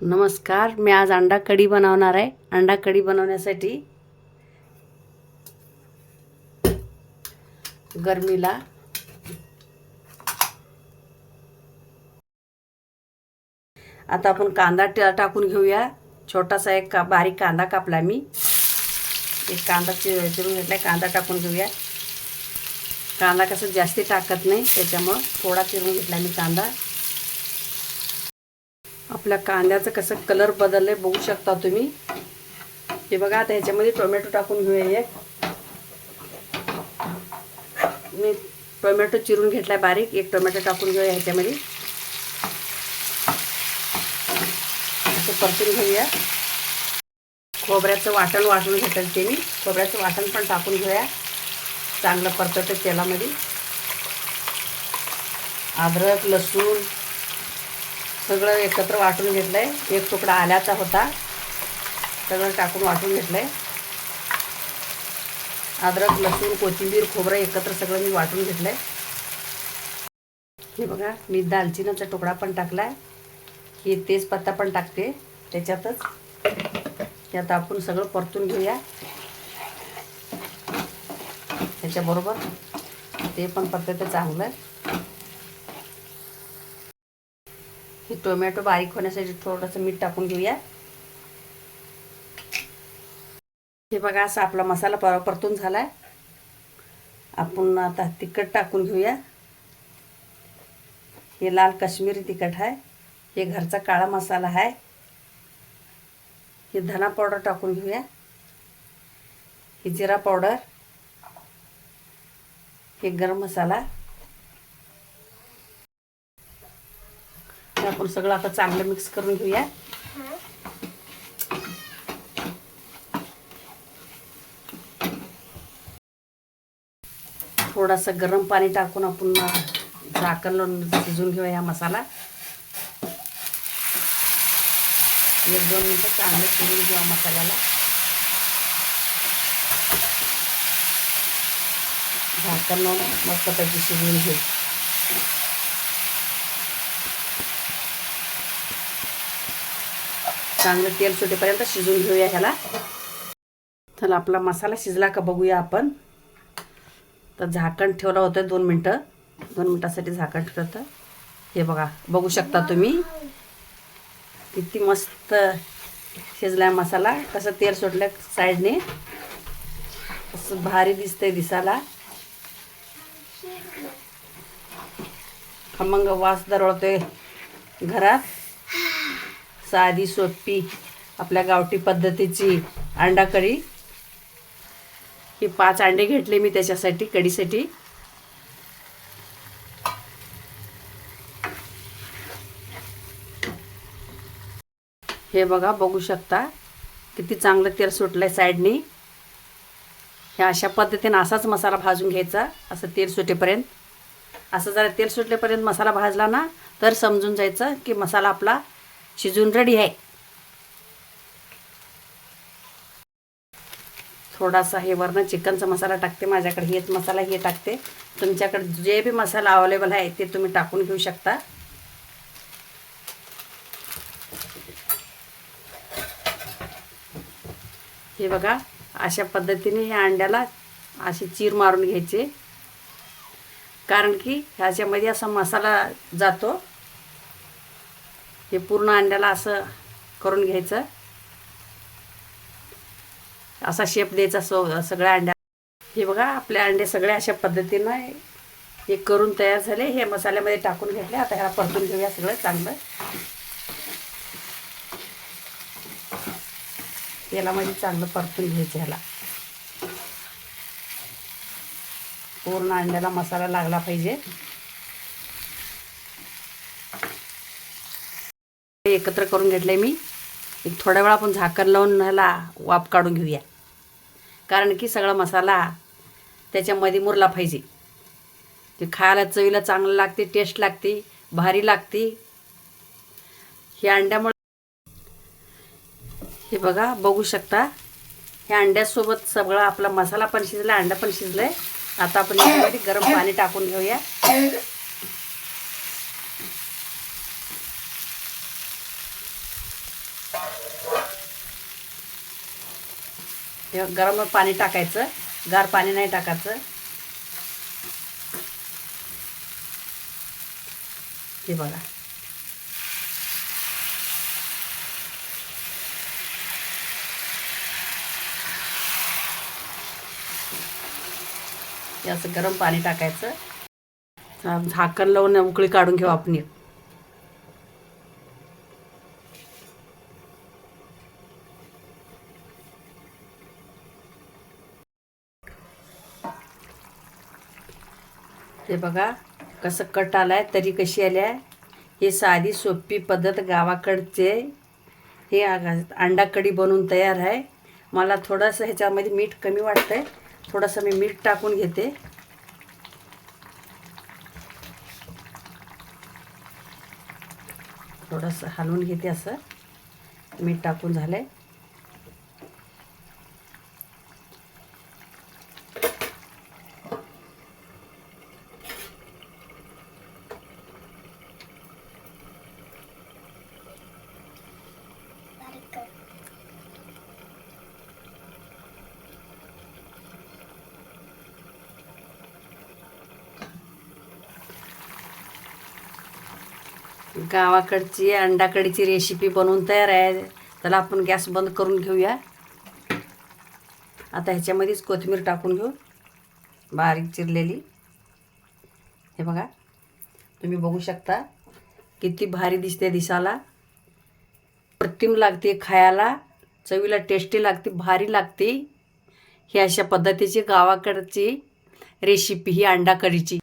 नमस्कार मी आज अंडा कढी बनवणार आहे. अंडा कढी बनवण्यासाठी गरमीला आता आपण कांदा टाकून घेऊया. छोटासा एक का बारीक कांदा कापला मी. एक कांदा चि चिरून घेतला कांदा टाकून घेऊया. कांदा कसं जास्ती टाकत नाही त्याच्यामुळं थोडा चिरून घेतला मी कांदा. आपल्या कांद्याचं कसं कलर बदललं बघू शकता तुम्ही. हे बघा आता ह्याच्यामध्ये टोमॅटो टाकून घेऊया एक. मी टोमॅटो चिरून घेतलाय बारीक. एक टोमॅटो टाकून घेऊया ह्याच्यामध्ये. असं परतून घेऊया. खोबऱ्याचं वाटण वाटून घेतलं ते मी खोबऱ्याचं वाटण पण टाकून घेऊया. चांगलं परततं तेलामध्ये. अद्रक लसूण सगळं एकत्र वाटून घेतलं आहे एक तुकडा आल्याचा होता. सगळं टाकून वाटून घेतलं आहे अद्रक लसूण कोथिंबीर खोबरं एकत्र सगळं मी वाटून घेतलं आहे हे बघा मी दालचिनीचा तुकडा पण टाकला आहे हे तेजपत्ता पण टाकते त्याच्यातच. हे आता आपण सगळं परतून घेऊया. त्याच्याबरोबर ते पण परततं चांगलं हे टोमॅटो बारीक होण्यासाठी थोडंसं मीठ टाकून घेऊया. हे बघा असा आपला मसाला पर परतून झाला आहे आपण आता तिखट टाकून घेऊया. हे लाल काश्मीरी तिखट आहे. हे घरचा काळा मसाला आहे. हे धना पावडर टाकून घेऊया. हे जिरा पावडर. हे गरम मसाला. आपण सगळं आता चांगलं मिक्स करून घेऊया. थोडासा गरम पाणी टाकून आपण झाकण लावून शिजून घेऊया हा मसाला. एक दोन मिनटं चांगलं शिजून घेऊया मसाल्याला. झाकण लावून मस्तपैकी शिजवून घेऊ. चांगलं तेल सुटेपर्यंत शिजून घेऊया ह्याला. चला आपला मसाला शिजला का बघूया आपण. तर झाकण ठेवलं होतं दोन मिनटं. दोन मिनटासाठी झाकण ठेवलं होतं. हे बघा बघू शकता तुम्ही. किती मस्त शिजलाय मसाला. कसं तेल सुटलं साईडने. असं भारी दिसतंय दिसायला. खमंग वास दरवळतोय घरात. साधी सोपी आपल्या गावठी पद्धतीची अंडा कढी ही पाच अंडे घेतले मी त्याच्यासाठी कढीसाठी हे बघा बघू शकता किती चांगलं तेल सुटलंय साईडनी. ह्या अशा पद्धतीने असाच मसाला भाजून घ्यायचा असं तेल सुटेपर्यंत. असं जरा तेल सुटलेपर्यंत मसाला भाजला ना तर समजून जायचं की मसाला आपला शिजून रेडी आहे. थोडासा हे वरनं चिकनचा मसाला टाकते माझ्याकडे. हेच मसाला हे टाकते. तुमच्याकडे जे बी मसाला अवेलेबल आहे ते तुम्ही टाकून घेऊ शकता. हे बघा अशा पद्धतीने ह्या अंड्याला असे चीर मारून घ्यायचे. कारण की ह्याच्यामध्ये असा मसाला जातो. हे पूर्ण अंड्याला असं करून घ्यायचं. असा शेप द्यायचा सो सगळ्या अंड्या. हे बघा आपले अंडे सगळे अशा पद्धतीनं हे करून तयार झाले. हे मसाल्यामध्ये टाकून घेतले. आता ह्याला परतून घेऊया सगळं चांगलं. याला म्हणजे चांगलं परतून घ्यायचं ह्याला. पूर्ण अंड्याला मसाला लागला पाहिजे. एकत्र करून घेतलंय मी. एक थोड्या वेळा आपण झाकण लावून ह्याला वाफ काढून घेऊया. कारण की सगळा मसाला त्याच्यामध्ये मुरला पाहिजे. ते खायला चवीला चांगलं लागते टेस्ट लागते भारी लागते. हे अंड्यामुळे हे बघा बघू शकता. ह्या अंड्यासोबत सगळं आपला मसाला पण शिजला अंडा पण शिजलाय. आता आपण याच्यामध्ये गरम पाणी टाकून घेऊया. हे गरम पाणी टाकायचं. गार पाणी नाही टाकायचं. हे बघा. हे असं गरम पाणी टाकायचं. झाकण लावून उकळी काढून घेऊ आपण हे बघा कसं कट आलाय तरी कशी आली आहे ही साधी सोपी पद्धत गावाकडचे हे अंडा कढी बनवून तयार आहे. मला थोडंसं ह्याच्यामध्ये मीठ कमी वाटतं आहे थोडंसं मी मीठ टाकून घेते. थोडंसं हलवून घेते असं. मीठ टाकून झालं आहे गावाकडची अंडाकडीची रेसिपी बनवून तयार आहे. त्याला आपण गॅस बंद करून घेऊया. आता ह्याच्यामध्येच कोथिंबीर टाकून घेऊ. बारीक चिरलेली. हे बघा. तुम्ही बघू शकता. किती भारी दिसते दिसाला प्रतिम लागते खायला. चवीला टेस्टी लागते भारी लागते. ही अशा पद्धतीची गावाकडची रेसिपी ही अंडा कढीची